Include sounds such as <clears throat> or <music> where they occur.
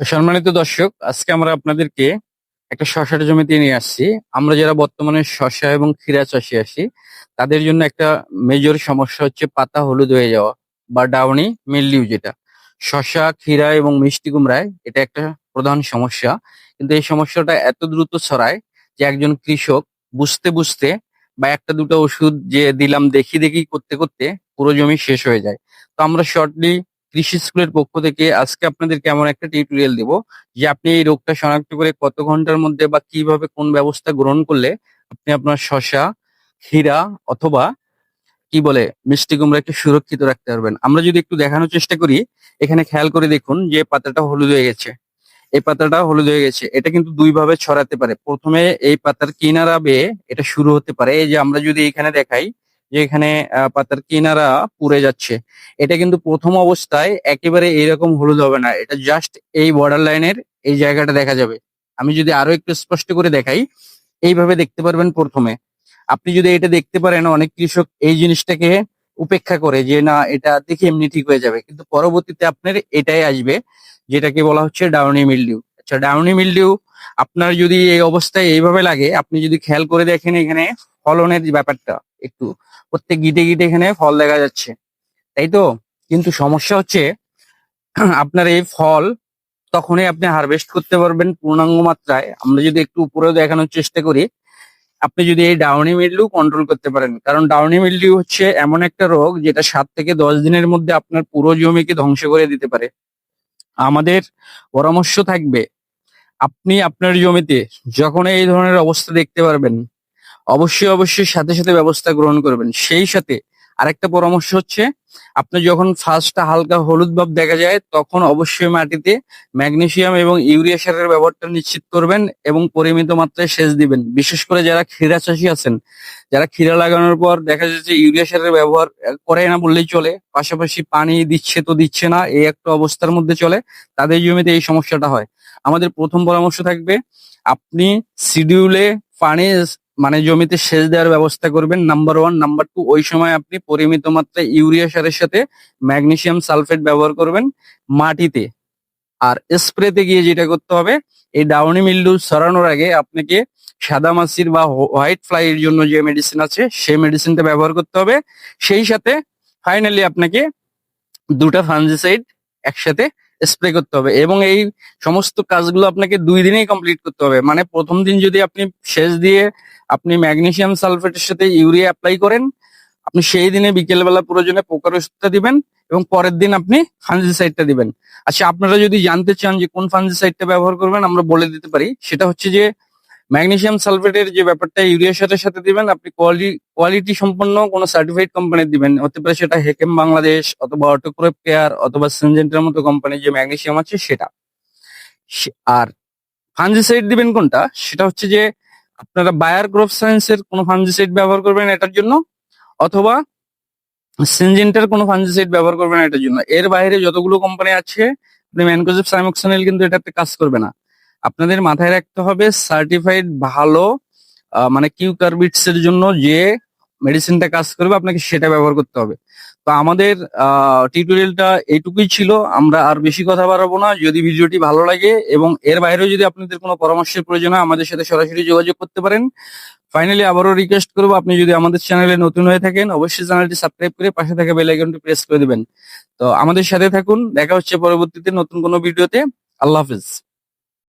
সম্মানিত দর্শক, আজকে আমরা আপনাদেরকে একটা শশার জমিতে নিয়ে আসছি। আমরা যারা বর্তমানে শশা এবং ক্ষীরা চাষি আছি, তাদের জন্য একটা মেজর সমস্যা হচ্ছে পাতা হলুদ হয়ে যাওয়া বা ডাউনি মিলডিউ যেটা। শশা, ক্ষীরা এবং মিষ্টি কুমড়ায় এটা একটা প্রধান সমস্যা। কিন্তু এই সমস্যাটা এত দ্রুত ছড়ায় যে একজন কৃষক বুঝতে বুঝতে বা একটা দুটো ওষুধ যে দিলাম দেখি দেখি করতে করতে পুরো জমি শেষ হয়ে যায়। তো আমরা শর্টলি কৃষি স্কুলের পক্ষ থেকে আজকে আপনাদেরকে এমন একটা টিউটোরিয়াল দিব যে আপনি এই রোগটা শনাক্ত করে কত ঘণ্টার মধ্যে বা কীভাবে কোন ব্যবস্থা গ্রহণ করলে আপনি আপনার শশা, ক্ষীরা অথবা কি বলে মিষ্টি কুমড়াকে সুরক্ষিত রাখতে পারবেন। আমরা যদি একটু দেখানোর চেষ্টা করি, এখানে খেয়াল করে দেখুন যে পাতাটা হলুদ হয়ে গেছে। এই পাতাটা হলুদ হয়ে গেছে। এটা কিন্তু দুই ভাবে ছড়াতে পারে। প্রথমে এই পাতার কিনারা বেয়ে এটা শুরু হতে পারে। এই যে আমরা যদি এখানে দেখাই যে এখানে আহ, পাতার কিনারা পুড়ে যাচ্ছে। এটা কিন্তু প্রথম অবস্থায় একেবারে এইরকম হলুদ হবে না। এটা জাস্ট এই বর্ডার লাইনের এই জায়গাটা দেখা যাবে। আমি যদি আরও একটু স্পষ্ট করে দেখাই এইভাবে দেখতে পারবেন প্রথমে। আপনি যদি এটা দেখতে পারেন অনেক কৃষক এই জিনিসটাকে উপেক্ষা করে যে না এটা দেখে এমনি ঠিক হয়ে যাবে। কিন্তু পরবর্তীতে আপনার এটাই আসবে যেটাকে বলা হচ্ছে ডাউনি মিলডিউ আচ্ছা ডাউনি মিলডিউ আপনার যদি এই অবস্থায় এইভাবে লাগে আপনি যদি খেয়াল করে দেখেন এখানে ফলনের ব্যাপারটা। একটু প্রত্যেক গিটে গিটে এখানে ফল দেখা যাচ্ছে। তাই তো? কিন্তু সমস্যা হচ্ছে, <clears throat> আপনার এই ফল তখনই আপনি হারভেস্ট করতে পারবেন পূর্ণাঙ্গ মাত্রায়। আমরা যদি একটু উপরেও দেখানোর চেষ্টা করি, আপনি যদি এই ডাউনি মিলডিউ কন্ট্রোল করতে পারেন। কারণ ডাউনি মিলডিউ হচ্ছে এমন একটা রোগ যেটা সাত থেকে দশ দিনের মধ্যে আপনার পুরো জমিকে ধ্বংস করে দিতে পারে। আমাদের পরামর্শ থাকবে, আপনি আপনার জমিতে যখন এই ধরনের অবস্থা দেখতে পারবেন অবশ্যই অবশ্যই সাথে সাথে ব্যবস্থা গ্রহণ করবেন। সেই সাথে আরেকটা পরামর্শ হচ্ছে, আপনি যখন ফার্স্টটা হালকা হলুদ ভাব দেখা যায়, তখন অবশ্যই মাটিতে ম্যাগনেসিয়াম এবং ইউরিয়া সারের ব্যবহারটা নিশ্চিত করবেন এবং পরিমিত মাত্রায় সেচ দিবেন। বিশেষ করে যারা ক্ষীরা চাষী আছেন, যারা ক্ষীরা লাগানোর পর দেখা যাচ্ছে ইউরিয়া সারের ব্যবহার করে না বললেই চলে, পাশাপাশি পানি দিচ্ছে তো দিচ্ছে না, এই একটা অবস্থার মধ্যে চলে, তাদের জমিতে এই সমস্যাটা হয়। আমাদের প্রথম পরামর্শ থাকবে, আপনি শিডিউলে পানি মানে জমিতে সেচ দেওয়ার ব্যবস্থা করবেন। নাম্বার ওয়ান নাম্বার টু ওই সময় আপনি পরিমিত মাত্রায় ইউরিয়া সারের সাথে ম্যাগনেশিয়াম সালফেট ব্যবহার করবেন মাটিতে। আর স্প্রেতে গিয়ে যেটা করতে হবে, এই ডাউনি মিল্ডু সরানোর আগে আপনাকে সাদা মাছির বা হোয়াইট ফ্লাই এর জন্য যে মেডিসিন আছে, সেই মেডিসিনটা ব্যবহার করতে হবে। সেই সাথে ফাইনালি আপনাকে দুটা ফাঞ্জিসাইড একসাথে স্প্রে করতে হবে এবং এই সমস্ত কাজগুলো আপনাকে দুই দিনেই কমপ্লিট করতে হবে। মানে প্রথম দিন যদি আপনি সেচ দিয়ে আপনি ম্যাগনেসিয়াম সালফেটের সাথে ইউরিয়া অ্যাপ্লাই করেন, আপনি সেই দিনে বিকেলবেলা প্রয়োজনে পোকার ওষুধটা দিবেন এবং পরের দিন আপনি ফাঞ্জিসাইডটা দিবেন। আচ্ছা আপনারা যদি জানতে চান যে কোন ফাঞ্জিসাইডটা ব্যবহার করবেন, আমরা বলে দিতে পারি। সেটা হচ্ছে যে ম্যাগনেসিয়াম সালফেটের যে ব্যাপারটা, ইউরিয়ার সাথে সাথে দিবেন, আপনি কোয়ালিটি কোয়ালিটি সম্পন্ন কোনো সার্টিফাইড কোম্পানির দিবেন। হতে পারে সেটা হেকেম বাংলাদেশ অথবা অটোক্রপ কেয়ার অথবা সিনজেন্টের মতো কোম্পানির যে ম্যাগনেসিয়াম আছে সেটা। আর ফাঞ্জিসাইড দিবেন কোনটা? সেটা হচ্ছে যে আপনারা বায়ার ক্রপ সায়েন্সের কোনো ফাঞ্জিসাইড ব্যবহার করবেন এটার জন্য, অথবা সিনজেন্টার কোনো ফাঞ্জিসাইড ব্যবহার করবেন এটার জন্য। এর বাইরে যতগুলো কোম্পানি আছে, আপনি ম্যানকোজেব সাইমোক্সানিল কিন্তু এটাতে কাজ করবে না। আপনাদের মাথায় রাখতে হবে সার্টিফাইড ভালো মানে কিউ কার্বিটস এর জন্য যে মেডিসিনটা কাজ করবে, আপনাকে সেটা ব্যবহার করতে হবে। তো আমাদের টিউটোরিয়ালটা এইটুকুই ছিল। আমরা আর বেশি কথা বাড়াবো না। যদি ভিডিওটি ভালো লাগে এবং এর বাইরেও যদি আপনাদের কোনো পরামর্শের প্রয়োজন হয়, আমাদের সাথে সরাসরি যোগাযোগ করতে পারেন। ফাইনালি আবারও রিকোয়েস্ট করব, আপনি যদি আমাদের চ্যানেলে নতুন হয়ে থাকেন, অবশ্যই চ্যানেলটি সাবস্ক্রাইব করে পাশে থাকা বেল আইকনটি প্রেস করে দেবেন। তো আমাদের সাথে থাকুন, দেখা হচ্ছে পরবর্তীতে নতুন কোনো ভিডিওতে আল্লাহ হাফিজ।